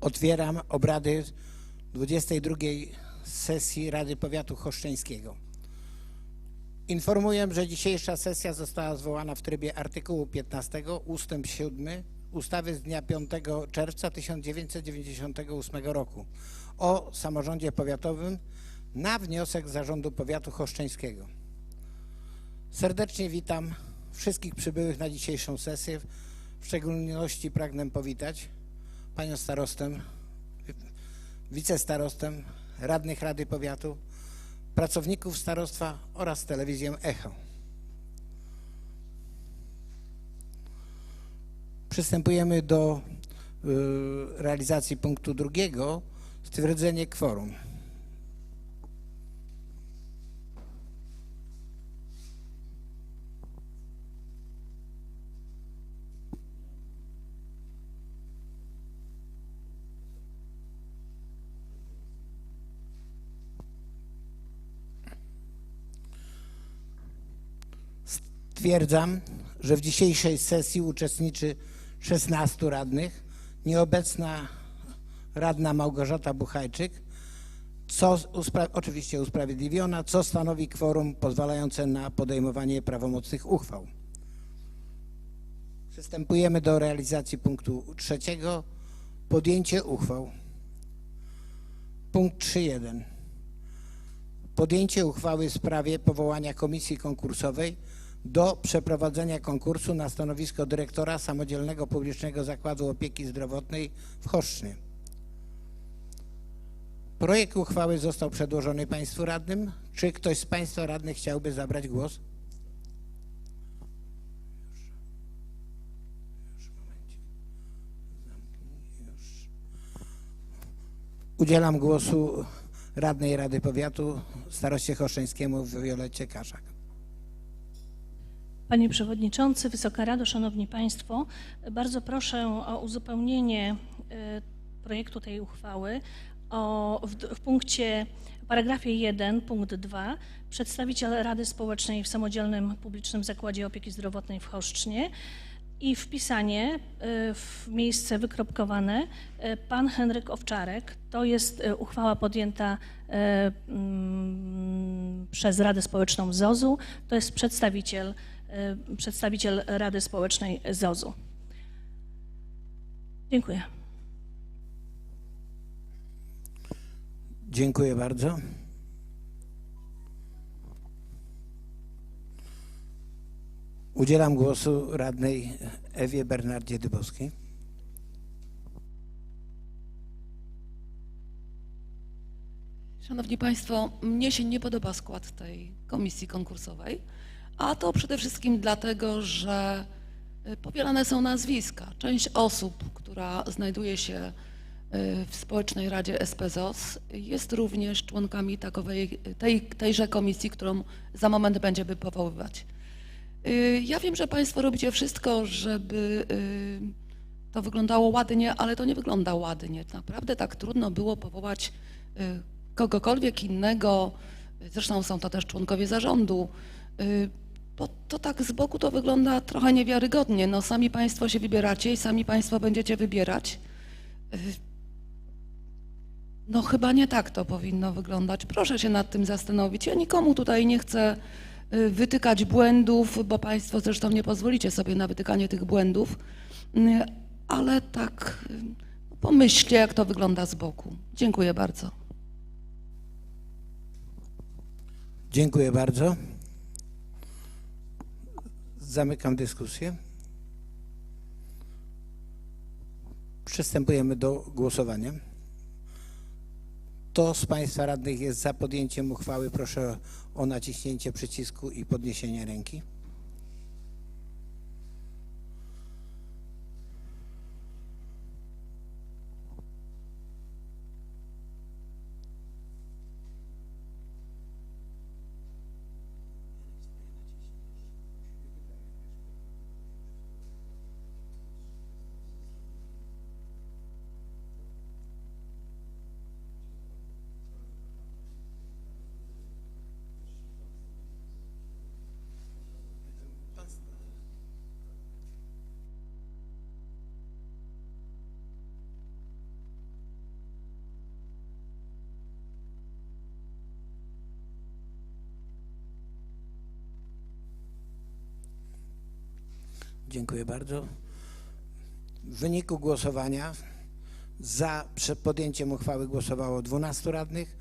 Otwieram obrady 22 sesji Rady Powiatu Choszczeńskiego. Informuję, że dzisiejsza sesja została zwołana w trybie artykułu 15 ustęp 7 ustawy z dnia 5 czerwca 1998 roku o samorządzie powiatowym na wniosek Zarządu Powiatu Choszczeńskiego. Serdecznie witam wszystkich przybyłych na dzisiejszą sesję. W szczególności pragnę powitać panią starostę, wicestarostę, radnych Rady Powiatu, pracowników starostwa oraz telewizję Echo. Przystępujemy do y, realizacji punktu drugiego, stwierdzenie kworum. Stwierdzam, że w dzisiejszej sesji uczestniczy 16 radnych, nieobecna radna Małgorzata Buchajczyk, co uspra- oczywiście usprawiedliwiona, co stanowi kworum pozwalające na podejmowanie prawomocnych uchwał. Przystępujemy do realizacji punktu trzeciego. Podjęcie uchwał. Punkt 3.1. Podjęcie uchwały w sprawie powołania komisji konkursowej do przeprowadzenia konkursu na stanowisko dyrektora Samodzielnego Publicznego Zakładu Opieki Zdrowotnej w Choszcznie. Projekt uchwały został przedłożony Państwu radnym. Czy ktoś z Państwa radnych chciałby zabrać głos? Udzielam głosu radnej Rady Powiatu staroście choszczeńskiemu Wiolecie Kaszak. Panie Przewodniczący, Wysoka Rado, Szanowni Państwo, bardzo proszę o uzupełnienie e, projektu tej uchwały o, w, w punkcie, paragrafie 1, punkt 2, przedstawiciel Rady Społecznej w Samodzielnym Publicznym Zakładzie Opieki Zdrowotnej w Choszcznie i wpisanie e, w miejsce wykropkowane e, pan Henryk Owczarek. To jest uchwała podjęta przez Radę Społeczną ZOZ-u. To jest przedstawiciel, przedstawiciel Rady Społecznej ZOZ-u. Dziękuję. Dziękuję bardzo. Udzielam głosu radnej Ewie Bernardzie Dybowskiej. Szanowni Państwo, mnie się nie podoba skład tej komisji konkursowej, a to przede wszystkim dlatego, że y, powielane są nazwiska. Część osób, która znajduje się y, w Społecznej Radzie SPZOS jest również członkami takowej, tej, tejże komisji, którą za moment będziemy powoływać. Y, Ja wiem, że Państwo robicie wszystko, żeby to wyglądało ładnie, ale to nie wygląda ładnie. Naprawdę tak trudno było powołać kogokolwiek innego, zresztą są to też członkowie zarządu, bo to tak z boku to wygląda trochę niewiarygodnie. No sami Państwo się wybieracie i sami Państwo będziecie wybierać. Y, No chyba nie tak to powinno wyglądać. Proszę się nad tym zastanowić. Ja nikomu tutaj nie chcę y, wytykać błędów, bo Państwo zresztą nie pozwolicie sobie na wytykanie tych błędów, y, ale tak pomyślcie, jak to wygląda z boku. Dziękuję bardzo. Dziękuję bardzo. Zamykam dyskusję. Przystępujemy do głosowania. Kto z Państwa radnych jest za podjęciem uchwały, proszę o naciśnięcie przycisku i podniesienie ręki. Dziękuję bardzo. W wyniku głosowania za podjęciem uchwały głosowało 12 radnych,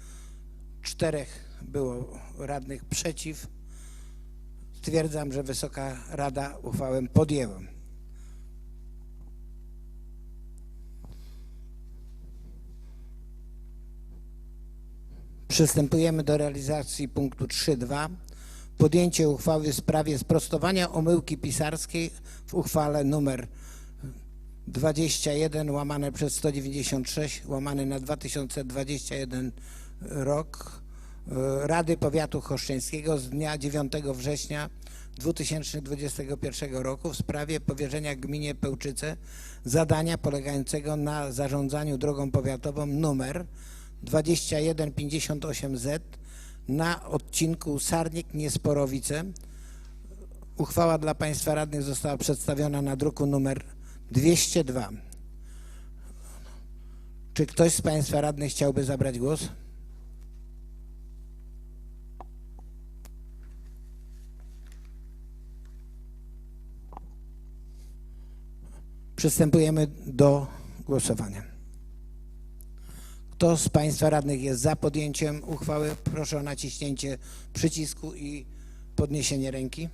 czterech było radnych przeciw. Stwierdzam, że Wysoka Rada uchwałę podjęła. Przystępujemy do realizacji punktu 3.2. Podjęcie uchwały w sprawie sprostowania omyłki pisarskiej w uchwale numer 21 łamane przez 196 łamane na 2021 rok e, Rady Powiatu Choszczeńskiego z dnia 9 września 2021 roku w sprawie powierzenia gminie Pełczyce zadania polegającego na zarządzaniu drogą powiatową numer 2158Z na odcinku Sarnik-Niesporowice. Uchwała dla Państwa radnych została przedstawiona na druku numer 202. Czy ktoś z Państwa radnych chciałby zabrać głos? Przystępujemy do głosowania. Kto z Państwa radnych jest za podjęciem uchwały? Proszę o naciśnięcie przycisku i podniesienie ręki.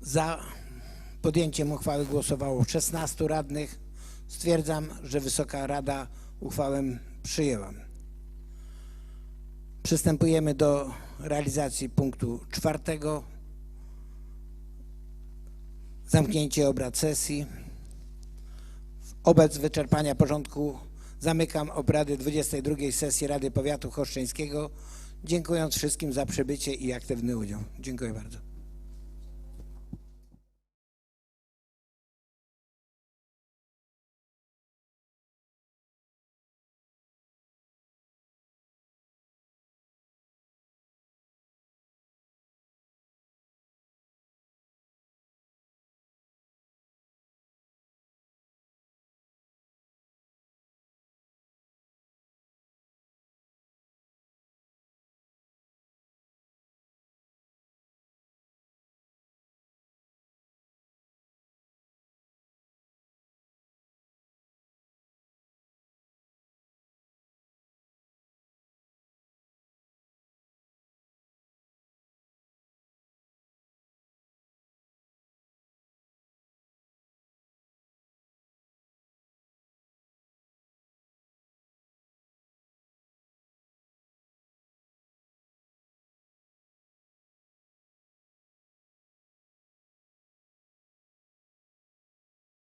Za podjęciem uchwały głosowało 16 radnych. Stwierdzam, że Wysoka Rada uchwałę przyjęła. Przystępujemy do realizacji punktu czwartego. Zamknięcie obrad sesji. Wobec wyczerpania porządku zamykam obrady 22 sesji Rady Powiatu Choszczeńskiego, dziękując wszystkim za przybycie i aktywny udział. Dziękuję bardzo.